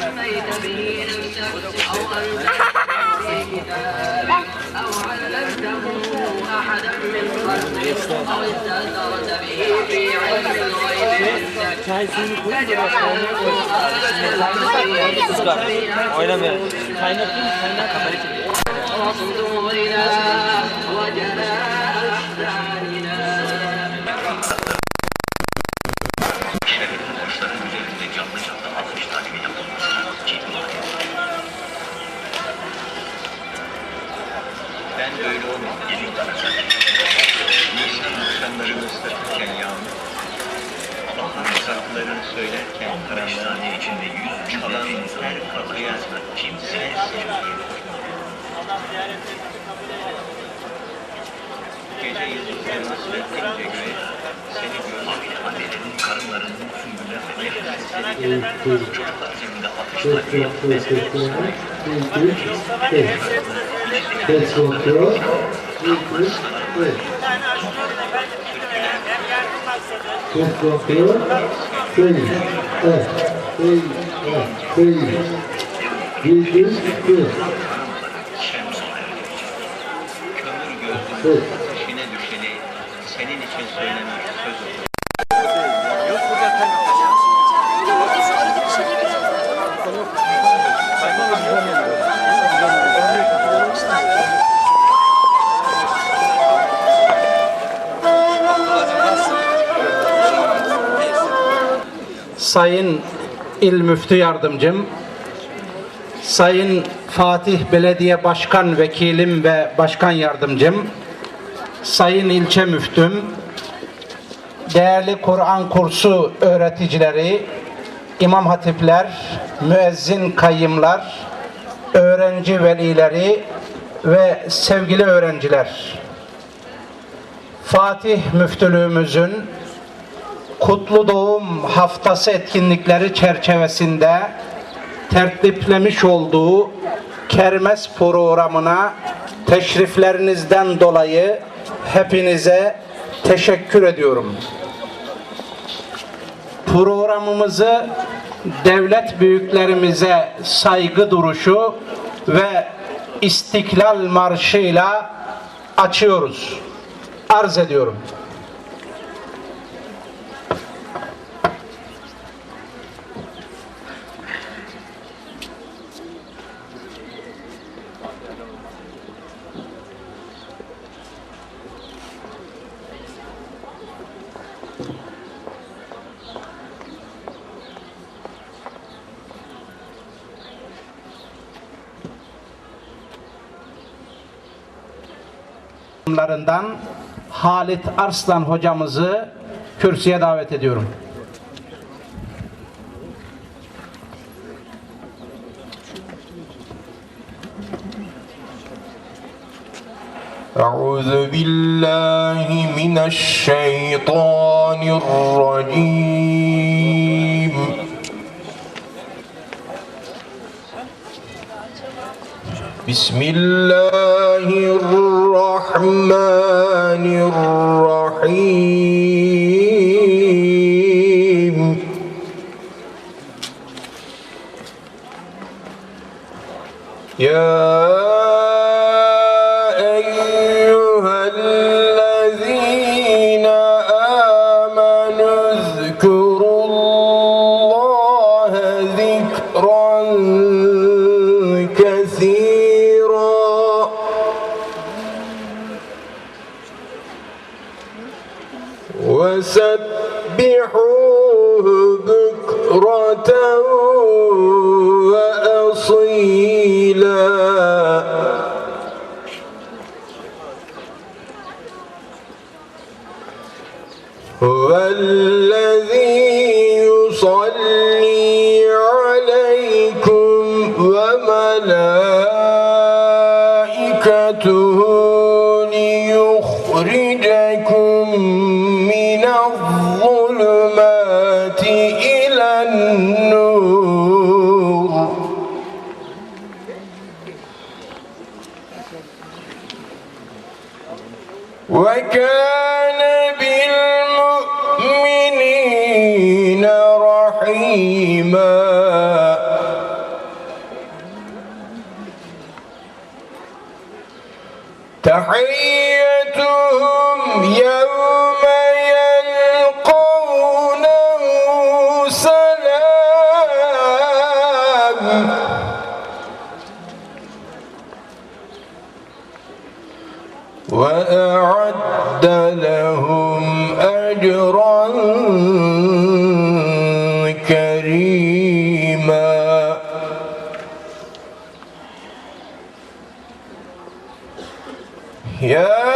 سميت به نفسك أو أنزلته في كتابك أو علمته أحدا من خلقك أو استأثرت به في علم الغيب عندك Oynamıyor. böyle olmam gelin Nisan akşamlarını ıslatırken yağmur, bahar şarkılarını söylerken karanlığa içinde yüz çalan her kapıya kimse sevdiğim. Gece yıldızlarını sürekli göğe seni görmek annenin karınlarının sümbülen ve çocuklar zeminde atışlar şems Kömür gözlü işine düşeni senin için söylenmiş söz olur. Sayın İl Müftü Yardımcım, Sayın Fatih Belediye Başkan Vekilim ve Başkan Yardımcım, Sayın İlçe Müftüm, değerli Kur'an kursu öğreticileri, imam hatipler, müezzin kayyımlar, öğrenci velileri ve sevgili öğrenciler. Fatih Müftülüğümüzün Kutlu Doğum Haftası etkinlikleri çerçevesinde tertiplemiş olduğu Kermes programına teşriflerinizden dolayı hepinize teşekkür ediyorum. Programımızı devlet büyüklerimize saygı duruşu ve İstiklal Marşı'yla açıyoruz. Arz ediyorum. Larından Halit Arslan hocamızı kürsüye davet ediyorum. أعوذ بالله من الشيطان الرجيم بسم الله الرحمن الرحيم. وسبحوه بكرة وأصيلا. هو وكان بالمؤمنين رحيما. تحية Yeah.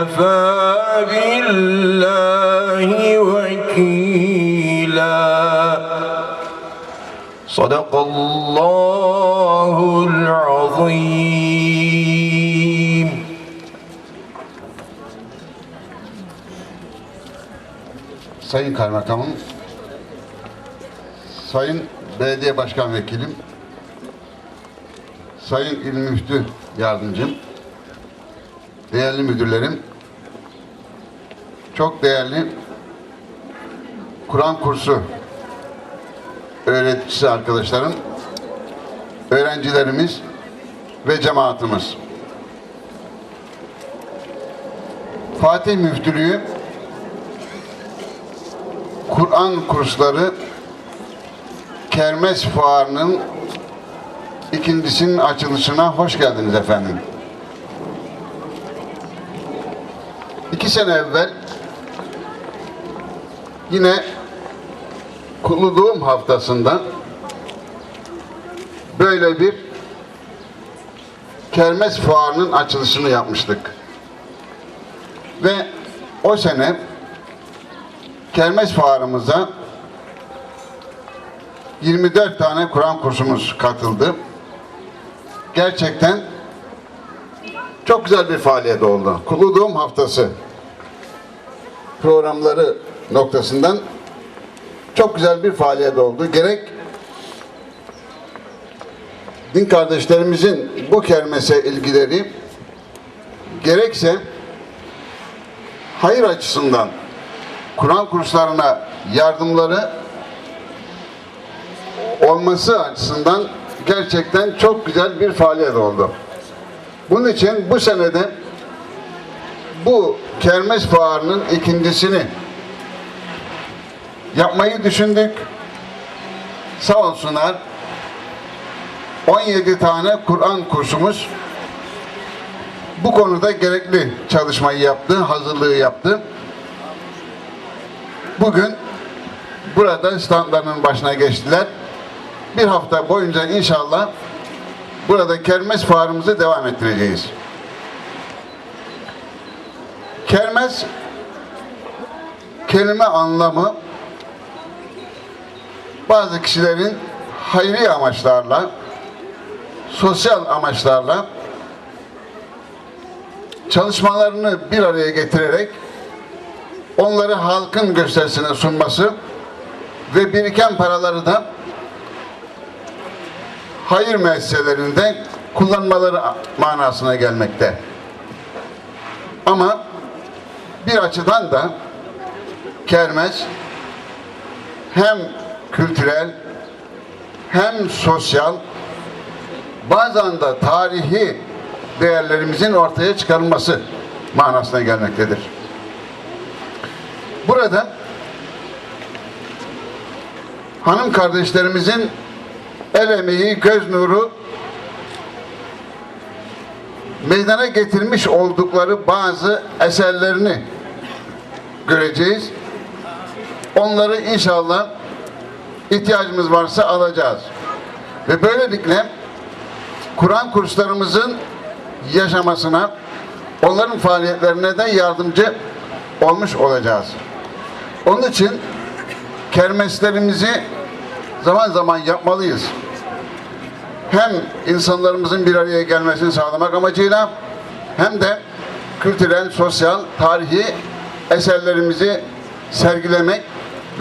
وكفى بالله وكيلا صدق الله العظيم Sayın Kaymakamım, Sayın Belediye Başkan Vekilim, Sayın İl Müftü Yardımcım, değerli müdürlerim, çok değerli Kur'an kursu öğreticisi arkadaşlarım, öğrencilerimiz ve cemaatimiz. Fatih Müftülüğü Kur'an kursları Kermes Fuarı'nın ikincisinin açılışına hoş geldiniz efendim. İki sene evvel yine Kutlu Doğum Haftası'nda böyle bir Kermes Fuarı'nın açılışını yapmıştık. Ve o sene Kermes fuarımıza 24 tane Kur'an kursumuz katıldı. Gerçekten çok güzel bir faaliyet oldu. Kutlu Doğum Haftası programları noktasından çok güzel bir faaliyet oldu. Gerek din kardeşlerimizin bu kermese ilgileri gerekse hayır açısından Kur'an kurslarına yardımları olması açısından gerçekten çok güzel bir faaliyet oldu. Bunun için bu senede bu Kermes Fuarı'nın ikincisini yapmayı düşündük. Sağ olsunlar 17 tane Kur'an kursumuz bu konuda gerekli çalışmayı yaptı, hazırlığı yaptı. Bugün burada standlarının başına geçtiler. Bir hafta boyunca inşallah burada kermes fuarımızı devam ettireceğiz. Kermes kelime anlamı bazı kişilerin hayri amaçlarla sosyal amaçlarla çalışmalarını bir araya getirerek onları halkın gösterisine sunması ve biriken paraları da hayır müesseselerinde kullanmaları manasına gelmekte. Ama bir açıdan da kermes hem kültürel hem sosyal bazen de tarihi değerlerimizin ortaya çıkarılması manasına gelmektedir. Burada hanım kardeşlerimizin el emeği, göz nuru meydana getirmiş oldukları bazı eserlerini göreceğiz. Onları inşallah ihtiyacımız varsa alacağız. Ve böylelikle Kur'an kurslarımızın yaşamasına, onların faaliyetlerine de yardımcı olmuş olacağız. Onun için kermeslerimizi zaman zaman yapmalıyız. Hem insanlarımızın bir araya gelmesini sağlamak amacıyla hem de kültürel, sosyal, tarihi eserlerimizi sergilemek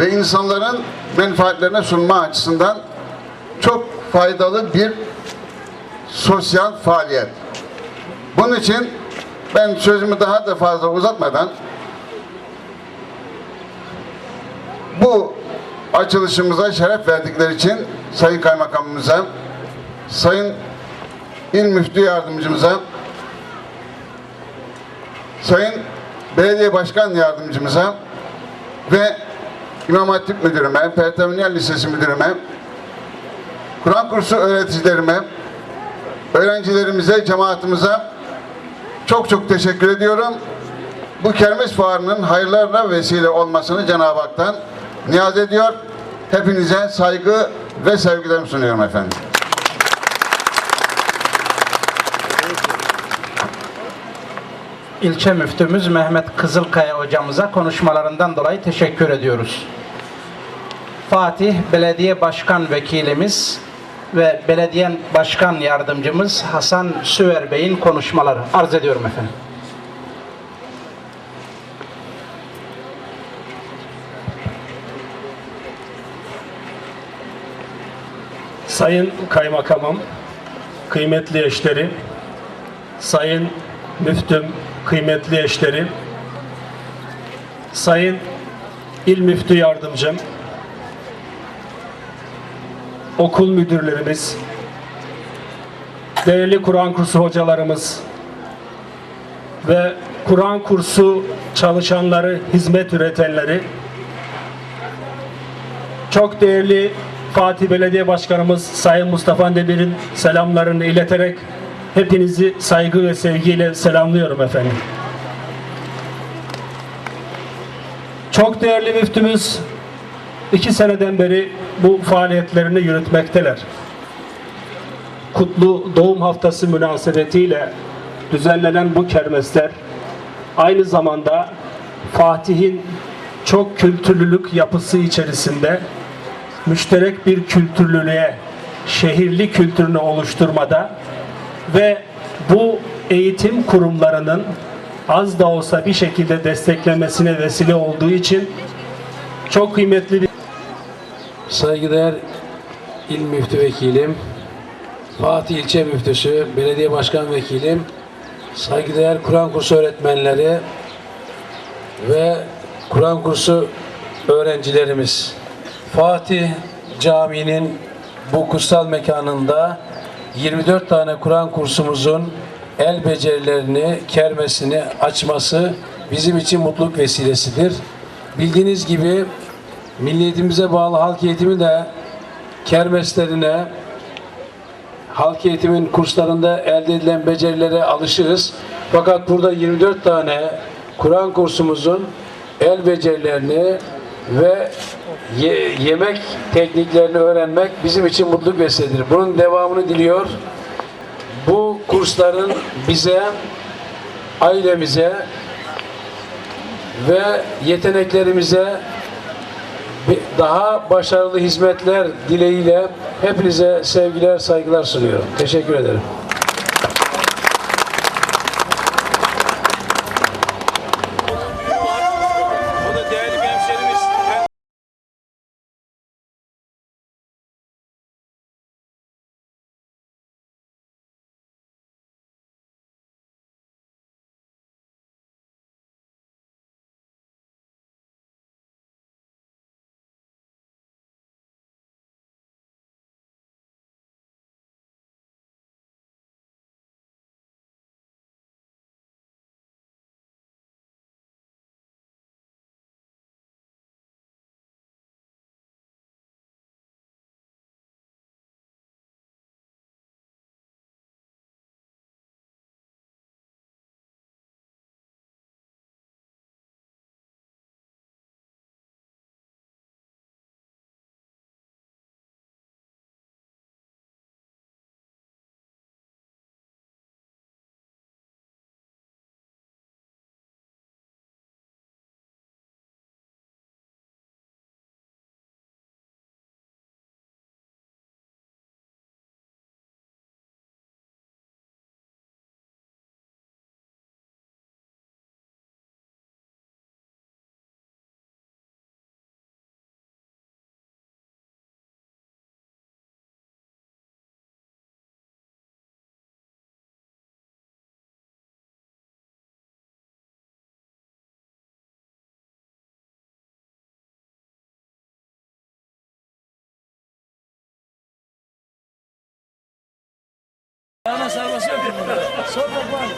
ve insanların menfaatlerine sunma açısından çok faydalı bir sosyal faaliyet. Bunun için ben sözümü daha da fazla uzatmadan bu açılışımıza şeref verdikleri için Sayın Kaymakamımıza, Sayın İl Müftü Yardımcımıza, Sayın Belediye Başkan Yardımcımıza ve İmam Hatip Müdürüme, Pertemniyel Lisesi Müdürüme, Kur'an kursu öğreticilerime, öğrencilerimize, cemaatimize çok çok teşekkür ediyorum. Bu kermes fuarının hayırlarla vesile olmasını Cenab-ı Hak'tan niyaz ediyor. Hepinize saygı ve sevgilerimi sunuyorum efendim. İlçe müftümüz Mehmet Kızılkaya hocamıza konuşmalarından dolayı teşekkür ediyoruz. Fatih Belediye Başkan Vekilimiz ve Belediye Başkan Yardımcımız Hasan Süver Bey'in konuşmaları arz ediyorum efendim. Sayın Kaymakamım, kıymetli eşleri, Sayın Müftüm, kıymetli eşleri, Sayın İl Müftü Yardımcım, okul müdürlerimiz, değerli Kur'an kursu hocalarımız ve Kur'an kursu çalışanları, hizmet üretenleri, çok değerli Fatih Belediye Başkanımız Sayın Mustafa Demir'in selamlarını ileterek hepinizi saygı ve sevgiyle selamlıyorum efendim. Çok değerli müftümüz iki seneden beri bu faaliyetlerini yürütmekteler. Kutlu Doğum Haftası münasebetiyle düzenlenen bu kermesler aynı zamanda Fatih'in çok kültürlülük yapısı içerisinde müşterek bir kültürlülüğe, şehirli kültürünü oluşturmada ve bu eğitim kurumlarının az da olsa bir şekilde desteklemesine vesile olduğu için çok kıymetli bir Saygıdeğer İl Müftü Vekilim, Fatih İlçe Müftüsü, Belediye Başkan Vekilim, saygıdeğer Kur'an kursu öğretmenleri ve Kur'an kursu öğrencilerimiz. Fatih Camii'nin bu kutsal mekanında 24 tane Kur'an kursumuzun el becerilerini, kermesini açması bizim için mutluluk vesilesidir. Bildiğiniz gibi milliyetimize bağlı halk eğitimi de kermeslerine, halk eğitimin kurslarında elde edilen becerilere alışığız. Fakat burada 24 tane Kur'an kursumuzun el becerilerini ve ye- yemek tekniklerini öğrenmek bizim için mutluluk vesilesidir. Bunun devamını diliyor. Bu kursların bize, ailemize ve yeteneklerimize daha başarılı hizmetler dileğiyle hepinize sevgiler, saygılar sunuyorum. Teşekkür ederim. Ana sarması yok burada. Sor bak var.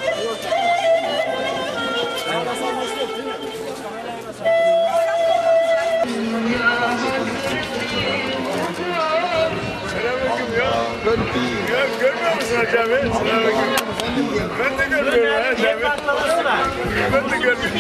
Görmüyor musun Hacı abi? Selamünaleyküm. Ben de görmüyorum Hacı abi. Ben de görmüyorum.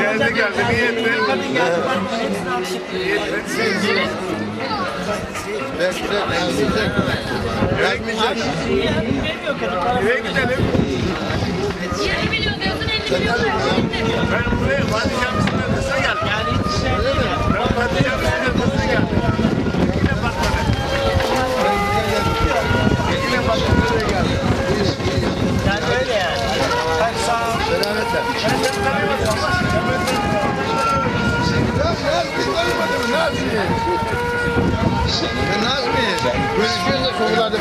Geldi geldi. Niyetli. Eve gidelim. 20 milyon diyorsun 50 milyon. Ben buraya Fatih Camisi'nin önüne geldim. Yani Öyle mi? Ben Fatih Camisi'nin önüne geldim. Yine bakmadı. Yine bakmadı. Buraya geldim. Yani öyle yani. Kaç sağ ol. Selametle. Ben seni tanıyorum ama. Ben Nazmi. Görüşürüz de kovulardı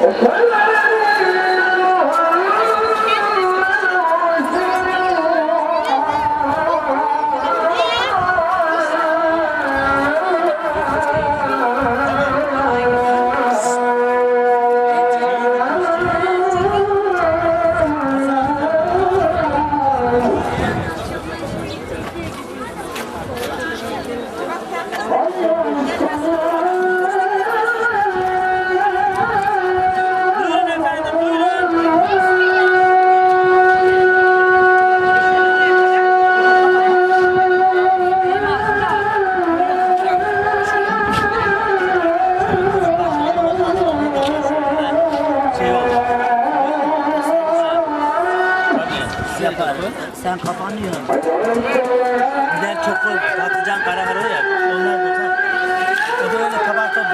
Vai lá! Sen kafanı yiyorsun. Gider çok. Patlıcan kara kara ya. Onlar tutar. O da öyle kabartır.